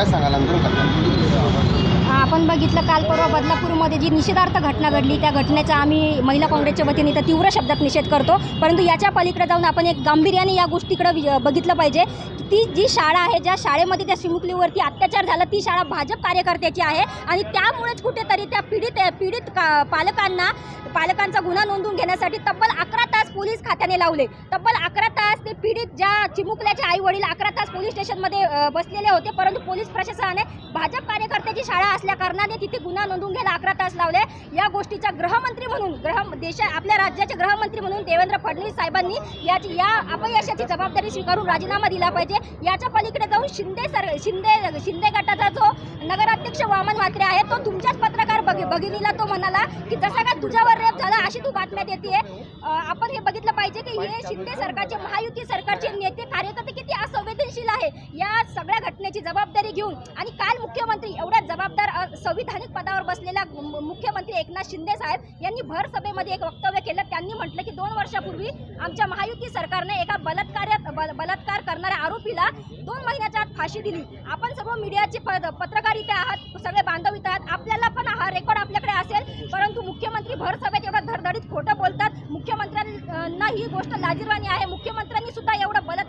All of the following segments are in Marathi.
काय सांगाल आंदोलन करताना आपण बघितलं काल परवा बदलापूरमध्ये जी निषेधार्थ घटना घडली त्या घटनेचा आम्ही महिला काँग्रेसच्या वतीने तर तीव्र शब्दात निषेध करतो. परंतु याच्या पलीकडे जाऊन आपण एक गांभीर्याने या गोष्टीकडे वि- बघितलं पाहिजे. की ती जी शाळा आहे ज्या शाळेमध्ये त्या चिमुकलीवरती अत्याचार झाला ती शाळा भाजप कार्यकर्त्याची आहे आणि त्यामुळेच कुठेतरी त्या पीडित पीडित का पालकांना पालकांचा गुन्हा नोंदवून घेण्यासाठी तब्बल अकरा तास पोलीस खात्याने लावले. तब्बल अकरा तास ते पीडित ज्या चिमुकल्याचे आई वडील अकरा तास पोलीस स्टेशनमध्ये बसलेले होते परंतु पोलीस प्रशासनाने भाजप कार्यकर्त्याची शाळा असल्या कारणाने तिथे गुन्हा नोंदवून घ्यायला अकरा तास लावले. या गोष्टीचा गृहमंत्री म्हणून ग्रह देशा आपल्या राज्याचे गृहमंत्री म्हणून देवेंद्र फडणवीस साहेबांनी याची या अपयशाची जबाबदारी स्वीकारून राजीनामा दिला पाहिजे. याच्या पलीकडे जाऊन शिंदे सर शिंदे शिंदे गटाचा जो नगराध्यक्ष वामन म्हात्रे आहे तो तुमच्याच पत्रकार बघ भगिनीला तो म्हणाला की जसा का तुझ्यावर रेप झाला अशी तू बातम्या देते आपण हे बघितलं पाहिजे की हे शिंदे सरकारचे महायुती सरकारचे नेते कार्यकर्ते किती असंवेदनशील आहे या सगळ्या घटनेची जबाबदारी घेऊन आणि काल मुख्यमंत्री एवढ्या जबाबदार संविधानिक पदावर बसलेल्या मुख्यमंत्री एकनाथ शिंदे साहेब यांनी भर सभेमध्ये एक वक्तव्य केलं. त्यांनी म्हटलं की दोन वर्षापूर्वी आमच्या महायुती सरकारने एका बलात्कार्यात बल- बलात्कार करणाऱ्या आरोपीला दोन महिन्याच्या आत फाशी दिली. आपण सर्व मीडियाचे पद पत्रकार इथे आहात सगळे बांधवित आहात आपल्याला पण हा रेकॉर्ड आपल्याकडे असेल. परंतु मुख्यमंत्री भर सभेत एवढं धडधडीत खोटं बोलतात. मुख्यमंत्र्यांना ही गोष्ट लाजीरवाणी आहे. मुख्यमंत्र्यांनी सुद्धा एवढं बलात्कार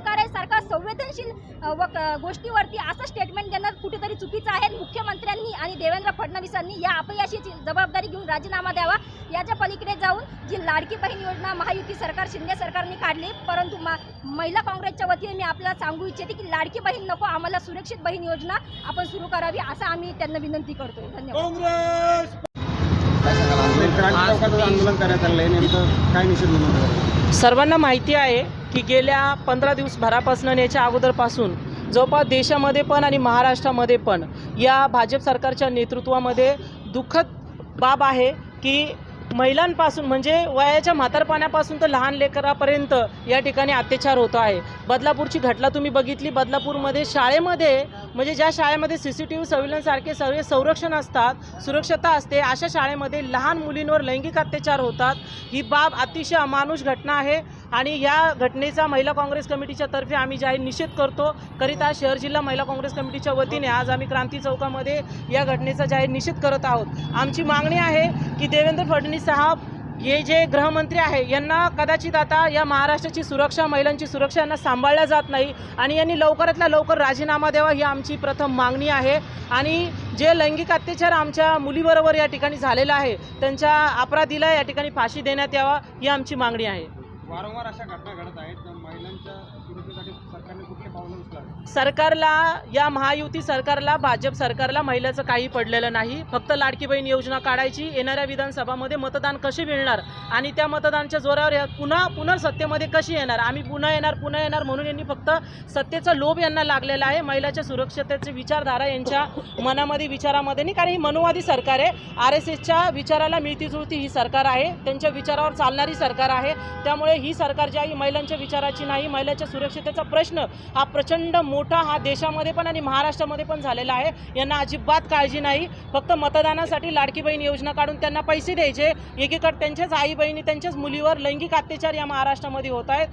संवेदनशील व गोष्टीवरती असं स्टेटमेंट देणं कुठेतरी चुकीचं आहे. मुख्यमंत्र्यांनी आणि देवेंद्र फडणवीसांनी या अपयशाची जबाबदारी घेऊन राजीनामा द्यावा. याच्या पलीकडे जाऊन जी लाडकी बहीण योजना महायुती सरकार शिंदे सरकारने काढली परंतु मा महिला काँग्रेसच्या वतीने मी आपल्याला सांगू इच्छिते की लाडकी बहीण नको आम्हाला सुरक्षित बहीण योजना आपण सुरू करावी असं आम्ही त्यांना विनंती करतो धन्यवाद. आंदोलन करण्यात आलं आहे. नेमकं काय निषेध सर्वांना माहिती आहे की गेल्या पंधरा दिवसभरापासून याच्या अगोदरपासून जवळपास देशामध्ये पण आणि महाराष्ट्रामध्ये पण या भाजप सरकारच्या नेतृत्वामध्ये दुःखद बाब आहे की महिलांपासून म्हणजे वयाच्या म्हातारपणापासून तर लहान लेकरापर्यंत या ठिकाणी अत्याचार होतो आहे. बदलापूरची घटना तुम्ही बघितली बदलापूरमध्ये शाळेमध्ये म्हणजे ज्या शाळेमध्ये सी सी टी व्ही सारखे सर्व संरक्षण असतात सुरक्षता असते अशा शाळेमध्ये लहान मुलींवर लैंगिक अत्याचार होतात. ही बाब अतिशय अमानुष घटना आहे. आणि या घटनेचा महिला काँग्रेस कमिटीच्या तर्फे आम्ही जाहीर निषेध करतो. करिता शहर जिल्हा महिला काँग्रेस कमिटीच्या वतीने आज आम्ही क्रांती चौकामध्ये या घटनेचा जाहीर निषेध करत आहोत. आमची मागणी आहे की देवेंद्र फडणवीस साहेब हे जे गृहमंत्री आहे यांना कदाचित आता या महाराष्ट्राची सुरक्षा महिलांची सुरक्षा यांना सांभाळल्या जात नाही आणि यांनी लवकरातला लवकर राजीनामा द्यावा ही आमची प्रथम मागणी आहे. आणि जे लैंगिक अत्याचार आमच्या मुलीबरोबर या ठिकाणी झालेला आहे त्यांच्या अपराधीला या ठिकाणी फाशी देण्यात यावा ही आमची मागणी आहे. वारंवार अशा घटना घडत आहेत. महिलांच्या सुरक्षेसाठी सरकारने कुठले सरकारला या महायुती सरकारला भाजप सरकारला महिलाचं काही पडलेलं नाही. फक्त लाडकी बहीण योजना काढायची. येणाऱ्या विधानसभामध्ये मतदान कसे मिळणार? आणि त्या मतदानच्या जोरावर या- पुन्हा पुनर्सत्तेमध्ये कशी येणार? आम्ही पुन्हा येणार पुन्हा येणार म्हणून यांनी फक्त सत्तेचा लोभ यांना लागलेला आहे. महिलाच्या सुरक्षतेची विचारधारा यांच्या मनामध्ये विचारामध्ये नाही. कारण ही मनोवादी सरकार आहे. आर एस एसच्या विचाराला मिळती जुळती ही सरकार आहे. त्यांच्या विचारावर चालणारी सरकार आहे. त्यामुळे ही सरकार जी आहे महिलांच्या विचाराची नाही. महिलांच्या सुरक्षतेचा प्रश्न हा प्रचंड मोठा हा देशामध्ये पण आणि महाराष्ट्रामध्ये पण झालेला आहे. यांना अजिबात काळजी नाही. फक्त मतदानासाठी लाडकी बहीण योजना काढून त्यांना पैसे द्यायचे. एकीकडे त्यांच्याच आई बहिणी त्यांच्याच मुलीवर लैंगिक अत्याचार या महाराष्ट्रामध्ये होत आहेत.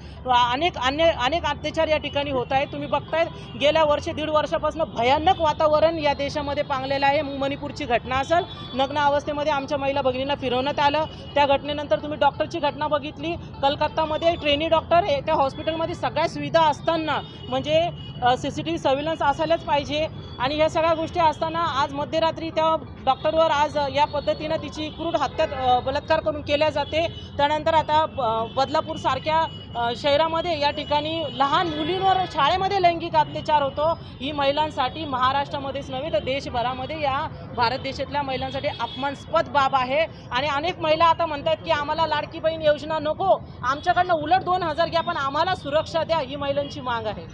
अनेक अन्य अनेक अत्याचार या ठिकाणी होत आहेत. तुम्ही बघतायत गेल्या वर्षी दीड वर्षापासून भयानक वातावरण या देशामध्ये पांगलेलं आहे. मणिपूरची घटना असेल नग्न अवस्थेमध्ये आमच्या महिला भगिनींना फिरवण्यात आलं. त्या घटनेनंतर तुम्ही डॉक्टरची घटना बघितली. कलकत्तामध्ये ट्रेनी डॉक्टर त्या हॉस्पिटलमध्ये सगळ्या सुविधा असताना म्हणजे म्हणजे, C C T V surveillance असायलाच पाहिजे. आणि ह्या सगळ्या गोष्टी असताना आज मध्यरात्री त्या डॉक्टरवर आज या पद्धतीनं तिची क्रूड हत्या बलात्कार करून केल्या जाते. त्यानंतर आता ब- बदलापूरसारख्या शहरामध्ये या ठिकाणी लहान मुलींवर शाळेमध्ये लैंगिक अत्याचार होतो. ही महिलांसाठी महाराष्ट्रामध्येच नव्हे तर देशभरामध्ये या भारत देशातल्या महिलांसाठी अपमानास्पद बाब आहे. आणि अनेक महिला आता म्हणतात की आम्हाला लाडकी बहीण योजना नको. आमच्याकडनं उलट दोन हजार घ्या पण आम्हाला सुरक्षा द्या ही महिलांची माग आहे.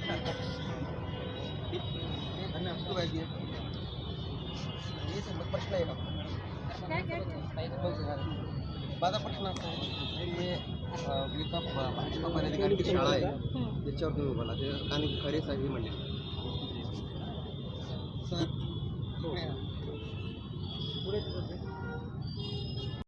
आहे मग प्रश्न येणार माझा प्रश्न असा? आहे की मी भाजपा पदाधिकाऱ्यांची शाळा आहे. त्याच्यावर तुम्ही बोला ते आणि खरे साहेब म्हणले. सर हो. पुढे